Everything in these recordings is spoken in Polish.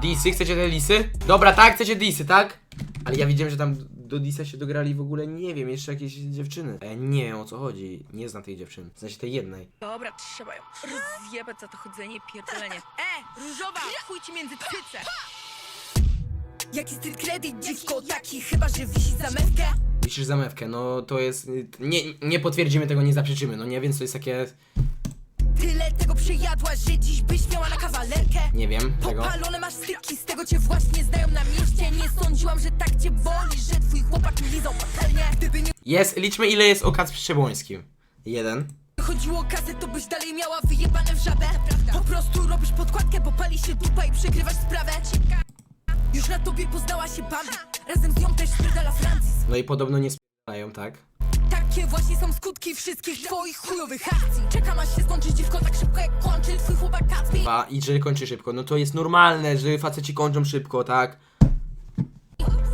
Disy, chcecie te disy? Dobra, tak, chcecie disy, tak? Ale ja widziałem, że tam do disa się dograli w ogóle, nie wiem, jeszcze jakieś dziewczyny. E, nie wiem o co chodzi, nie znam tej dziewczyny, w sensie tej jednej. Dobra, trzeba ją rozjebać za to chodzenie i pierdolenie. E, różowa, chuj ci między cyce. Jaki styl kredyt, dziwko taki, chyba że wisi za mewkę Wisisz zamewkę, no to jest, nie, nie potwierdzimy tego, nie zaprzeczymy, no nie, więc to jest takie, Tyle tego że dziś byś miała na kawalerkę. Nie wiem, tego. Popalone masz styki, z tego cię właśnie znają na mieście. Nie sądziłam, że tak cię boli, że twój chłopak mi lizał patelnię Gdyby nie Jest, liczmy ile jest o Kacprze. Jeden. chodziło o kasę, to byś dalej miała wyjebane w żabę. Po prostu robisz podkładkę, bo pali się dupa i przegrywasz sprawę. Już na tobie poznała się Bambi, razem z nią też spierdala Francis. No i podobno nie spierają, tak? Takie właśnie są skutki wszystkich twoich chujowych akcji. Czekam aż się skończy dziwko tak szybko jak kończy twój chłopak Kacpi A i że kończy szybko, no to jest normalne, że faceci kończą szybko, tak?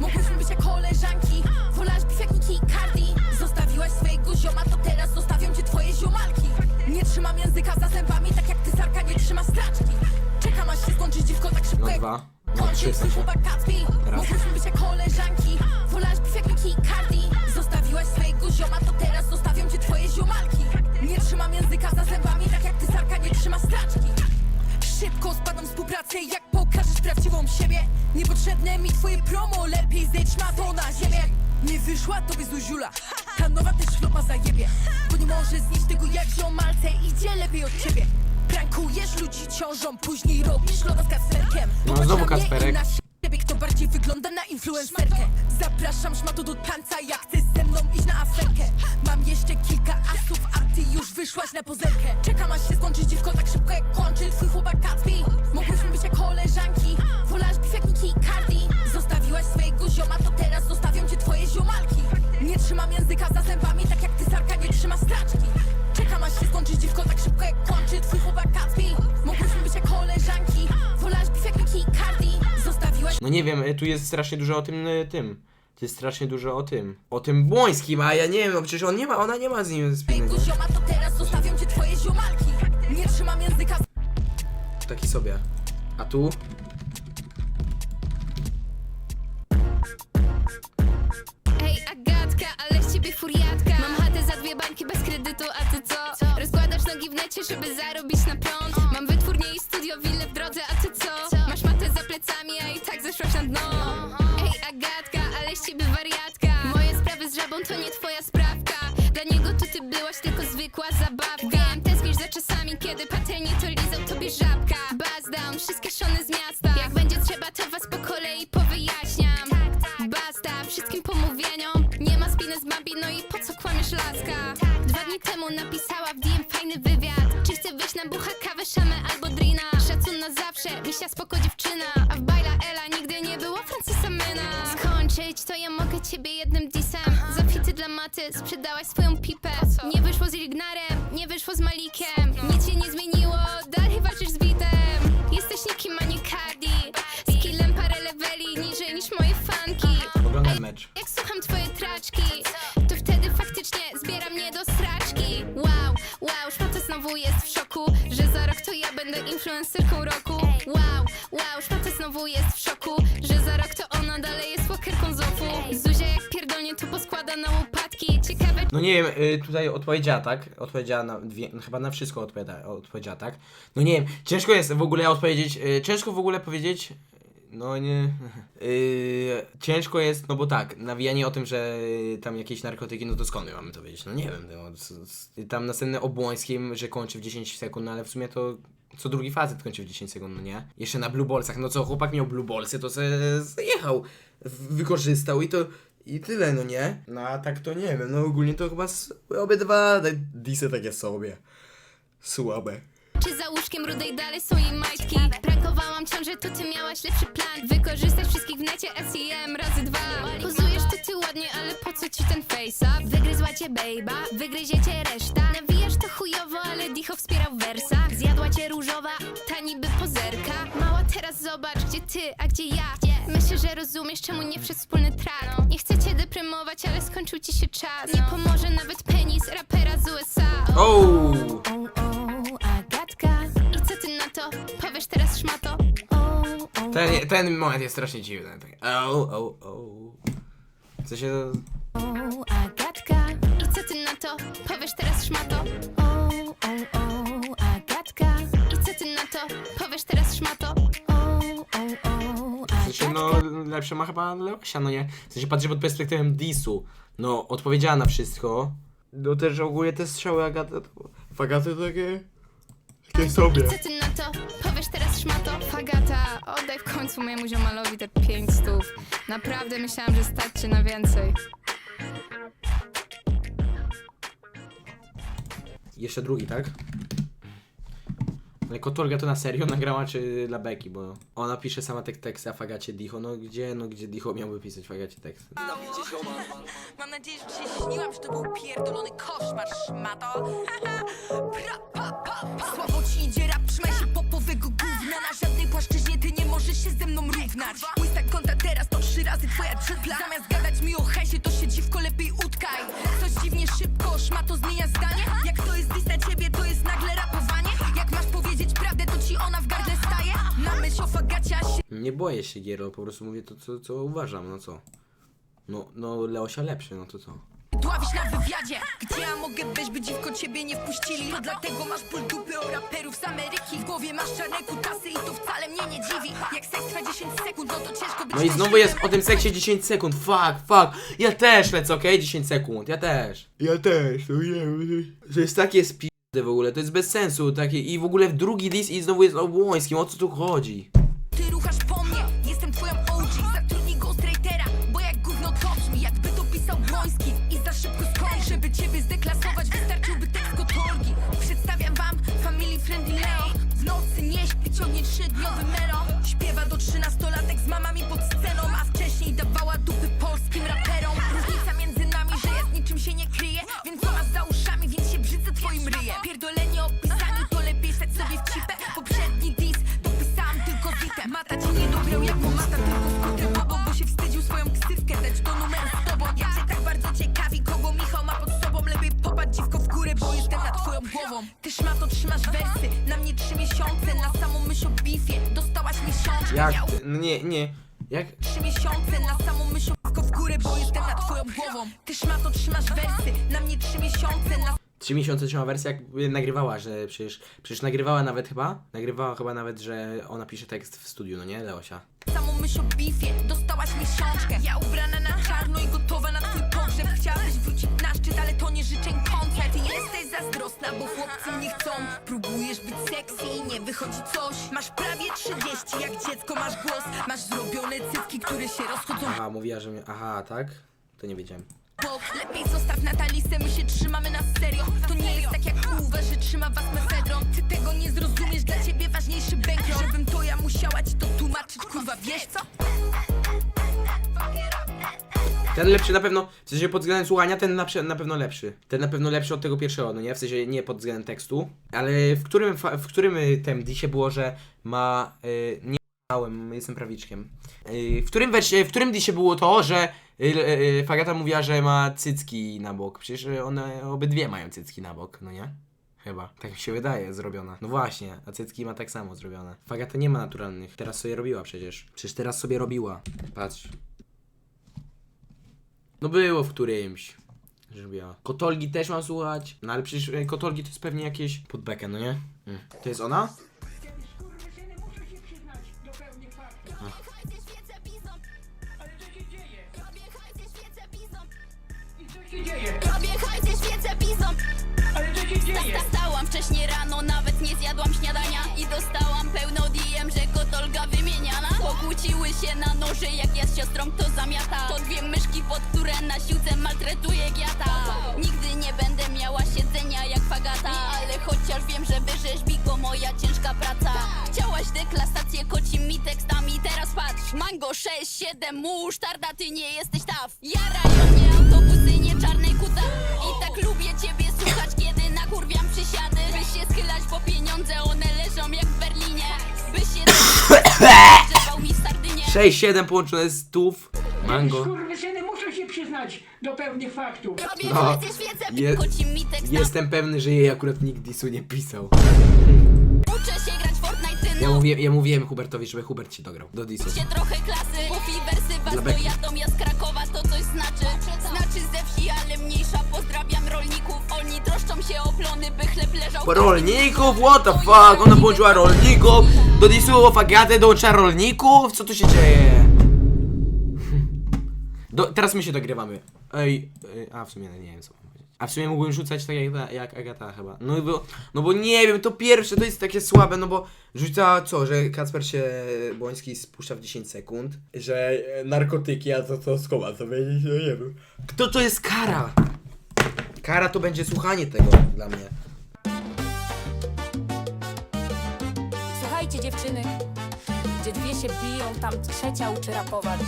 Mogłyśmy być jak koleżanki. Wolałaś być jak Niki i Cardi Zostawiłaś swojego zioma, to teraz zostawią cię twoje ziomalki. Nie trzymam języka za zębami, tak jak ty sarka nie trzyma straczki. Czekam aż się skończy dziwko tak szybko No jak dwa, no kończy trzy w twój sensie. chłopak Kacpi Raz. Mogłyśmy być jak koleżanki współpracę, jak pokażesz prawdziwą siebie. Niepotrzebne mi twoje promo, lepiej zejdź ma to na ziemię. Nie wyszła tobie zuziula, ta nowa też chlopa zajebie. Bo nie może znieść tego jak ziomalce, idzie lepiej od ciebie. Prankujesz ludzi ciążą, później robisz loda z kasperkiem No, znowu na siebie, kto bardziej wygląda na influencerkę. Zapraszam szmato do tańca, jak chcesz No nie wiem, y, tu jest strasznie dużo o tym, y, tym. To jest strasznie dużo o tym. O tym Błońskim, a ja nie wiem, no przecież on nie ma, ona nie ma z nim wspólnego. zioma, to teraz zostawią cię twoje ziomalki Nie trzymam języka Taki sobie. A tu? Hej Agatka, ale z ciebie furiatka Mam chatę za dwie bańki bez kredytu, a ty co? Rozkładasz nogi w necie, żeby zarobić żabka Buzz down, wszystkie szony z miasta. Jak będzie trzeba, to was po kolei powyjaśniam. Basta, wszystkim pomówieniom. Nie ma spiny z Bambi, no i po co kłamiesz laska? Dwa dni temu napisała w DM fajny wywiad. Czy chce wyjść na bucha, kawę, szamę albo drina? Szacun na zawsze, misia spoko dziewczyna. A w bajla Ela nigdy nie było Francisa Mena. Skończyć, to ja mogę ciebie jednym disem. Zafity dla maty, sprzedałaś swoją pipę. Nie wyszło z Lignarem, nie wyszło z Malikiem. Nic się nie zmieniło, słucham twoje traczki, to wtedy faktycznie zbiera mnie do straczki. Wow, wow, szmata znowu jest w szoku, że za rok to ja będę influencerką roku. Wow, wow, szmata znowu jest w szoku, że za rok to ona dalej jest walkerką Zofu. Zuzia jak pierdolnie to poskłada na łopatki. Ciekawe, No nie wiem, y, tutaj odpowiedziała tak, odpowiedziała na dwie, no chyba na wszystko odpowiada, odpowiedziała tak. No nie wiem, ciężko jest w ogóle odpowiedzieć, y, ciężko w ogóle powiedzieć, no nie, y, ciężko jest, no bo tak, nawijanie o tym, że y, tam jakieś narkotyki, no to skąd my mamy to wiedzieć, no nie wiem, no, s- s- tam następny Obłońskim, że kończy w 10 sekund, no ale w sumie to co drugi facet kończy w 10 sekund, no nie? Jeszcze na Blue Ballsach, no co, chłopak miał Blue Ballsy, to se zajechał, w- wykorzystał i to... I tyle, no nie? No a tak to nie wiem, no ogólnie to chyba s- obydwa disy takie sobie. Słabe. Czy za łóżkiem rudej dalej są jej majtki. Prankowałam ciążę, to ty miałaś lepszy plan. Wykorzystać wszystkich w necie SEM razy dwa. Pozujesz to ty ładnie, ale po co ci ten face up? Wygryzła cię bejba, wygryziecie reszta. Nawijasz to chujowo, ale Dicho wspierał wersa. Zjadła cię różowa, ta niby pozerka. Mała teraz zobacz, gdzie ty, a gdzie ja. Myślę, że rozumiesz, czemu nie przez wspólny track. Nie chcę cię deprymować, ale skończył ci się czas. Nie pomoże nawet penis rapera z USA. O! Ten, ten moment jest strasznie dziwny. Tak. O, o, o. W sensie... O, Agatka. I co ty na to? Powiesz teraz szmato? O, o, o, Agatka. I co ty na to? Powiesz teraz szmato? O, o, o, W sensie, no, lepsze ma chyba Leosia, no nie? W sensie patrzę pod perspektywą Disu. No, odpowiedziała na wszystko. No też ogólnie te strzały Agaty, to... Fagaty takie... Takie sobie. I co ty na to? Powiesz teraz szmato? Fagata, oddaj w końcu mojemu ziomalowi te pięć stów. Naprawdę myślałam, że stać cię na więcej. Jeszcze drugi, tak? Ale Kotolga to na serio nagrała czy dla Beki, bo ona pisze sama tek teksty, a Fagacie Dicho, no gdzie, no gdzie Dicho miałby pisać Fagacie teksty? Mam nadzieję, że ci się śniłam, że to był pierdolony koszmar, szmato. razy twoja dżupla Zamiast gadać mi o hejsie to się dziwko lepiej utkaj. Coś dziwnie szybko, szmato zmienia zdanie? Jak to jest dis na ciebie, to jest nagle rapowanie. Jak masz powiedzieć prawdę, to ci ona w gardle staje. Na myśl o fagacia się Nie boję się Giero, po prostu mówię to, co, co uważam, no co? No, no Leosia lepszy, no to co? Dławisz na wywiadzie Gdzie ja mogę być, by dziwko ciebie nie wpuścili To dlatego masz ból dupy o raperów z Ameryki W głowie masz czarne kutasy i to wcale mnie nie dziwi Jak seks trwa 10 sekund, no to ciężko być No i znowu jest o tym seksie 10 sekund, fuck, fuck. Ja też lecę, okej? 10 sekund, ja też. Ja też, no nie, To jest takie spi***y w ogóle, to jest bez sensu, takie i w ogóle w drugi dis i znowu jest o Błońskim, o co tu chodzi? Mamami pod sceną A wcześniej dawała dupy polskim raperom. Różnica między nami, że ja z niczym się nie kryję Więc co masz za uszami, więc się brzydzę twoim ryjem. Pierdolenie o pisaniu, to lepiej stać sobie w cipę. Poprzedni dis dopisałam tylko zitem Mata cię nie dobrał jak mata tylko skrótem Babo, bo się wstydził swoją ksywkę dać do numeru z tobą. Ja cię tak bardzo ciekawi, kogo Michał ma pod sobą. Lepiej popatrz dziwko w górę, bo jestem nad twoją głową. Ty szmato trzymasz wersy, na mnie trzy miesiące Na samą myśl o bifie, dostałaś miesiączkę Jak, Ja ty, no nie, nie, jak, Trzy miesiące na samą myśl w górę, bo jestem nad twoją głową. Ty szmato trzymasz wersy, na mnie trzy miesiące Na 3 miesiące trzyma wersja, jak nagrywała, że przecież, przecież nagrywała nawet chyba, nagrywała chyba nawet, że ona pisze tekst w studiu, no nie, Leosia? samą myśl o bifie Dostałaś miesiączkę Ja ubrana na czarno i gotowa na twój pogrzeb. Chciałabyś wrócić na szczyt, ale to nie życzeń koncert. Ty jesteś zazdrosna, bo chłopcy nie chcą. Próbujesz być sexy i nie wychodzi coś. Masz prawie 30, jak dziecko masz głos. Masz zrobione cycki, które się rozchodzą. Aha, mówiła, że mnie, aha, tak? To nie wiedziałem. bok Lepiej zostaw my się trzymamy na serio Ten lepszy na pewno, w sensie pod względem słuchania, ten na, na pewno lepszy. Ten na pewno lepszy od tego pierwszego, no nie? W sensie nie pod względem tekstu. Ale w którym, w którym y, tym disie było, że ma... Y, nie małem, jestem prawiczkiem. Y, w którym w którym disie było to, że Fagata mówiła, że ma cycki na bok. Przecież one obydwie mają cycki na bok, no nie? Chyba. Tak mi się wydaje, zrobiona. No właśnie, a cycki ma tak samo zrobione. Fagata nie ma naturalnych. Teraz sobie robiła przecież. Przecież teraz sobie robiła. Patrz. No było w którymś. że Robiła. Kotolgi też mam słuchać. No ale przecież e, kotolgi to jest pewnie jakieś pod bekę, no nie? Mm. To jest ona? Robię hajdy, świecę pizą Ale co się dzieje? Stałam wcześniej rano, nawet nie zjadłam śniadania I dostałam pełno DM, że kotolga wymieniana Pokłóciły się na noże, jak ja z siostrą to zamiata. To dwie myszki, pod które na siłce maltretuje giata. Nigdy nie będę miała siedzenia jak fagata Ale chociaż wiem, że wyrzeźbi go moja ciężka praca. Chciałaś deklasację kocimi tekstami Teraz patrz, mango 6, 7, musztarda, ty nie jesteś taf Jarają mnie autobusy, nie czarnej kuta 6-7 połączone z tów. Mango. Skurwysyny muszą się przyznać do pewnych faktów. Robię No, no, świecę, je- Jestem pewny, że jej akurat nikt disu nie pisał. Uczę się grać w Ja, mówię, ja mówiłem Hubertowi, żeby Hubert ci dograł do disu. się trochę klasy wersy was beki. dojadą, ja z Krakowa to coś znaczy Znaczy ze wsi, ale mniejsza Pozdrawiam rolników, oni troszczą się o plony By chleb leżał Rolników? What the fuck? Ona połączyła rolników do disu Fagaty dołącza rolników? Co tu się dzieje? Do, teraz my się dogrywamy. Ej, ej, a w sumie nie wiem co. A w sumie mógłbym rzucać tak jak, jak Agata chyba. No bo, no bo nie wiem, to pierwsze to jest takie słabe, no bo rzuca co, że Kacper się Błoński spuszcza w 10 sekund, że e, narkotyki, a to to skoła, to będzie, no nie wiem. Kto to jest kara? Kara to będzie słuchanie tego dla mnie. Słuchajcie dziewczyny, gdzie dwie się biją, tam trzecia uczy rapować.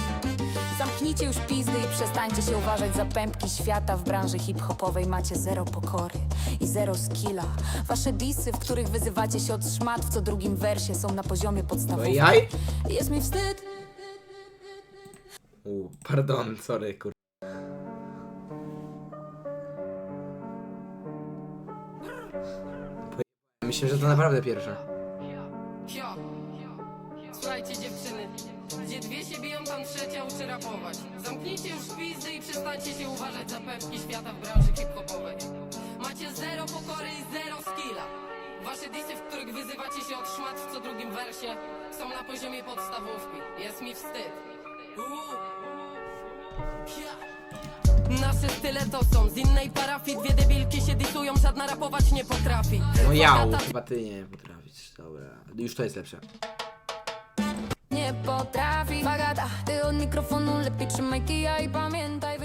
Zamknijcie już pizdy i przestańcie się uważać za pępki świata w branży hip-hopowej. Macie zero pokory i zero skilla. Wasze disy, w których wyzywacie się od szmat w co drugim wersie są na poziomie To podstawowym. jaj? Jest mi wstyd, U, pardon, sorry, kur... Myślę, że to naprawdę pierwsze. Trzecia uczy rapować. Zamknijcie już pizdy i przestańcie się uważać za pepki świata w branży hip-hopowej. Macie zero pokory i zero skilla. Wasze disy, w których wyzywacie się od szmat w co drugim wersie, są na poziomie podstawówki. Jest mi wstyd. Nasze style to są z innej parafii Dwie debilki się disują, żadna rapować nie potrafi No ja, chyba ty nie potrafisz, dobra. Już to jest lepsze. Nie potrafi. Bagata, ty od mikrofonu lepiej trzymaj kija i pamiętaj,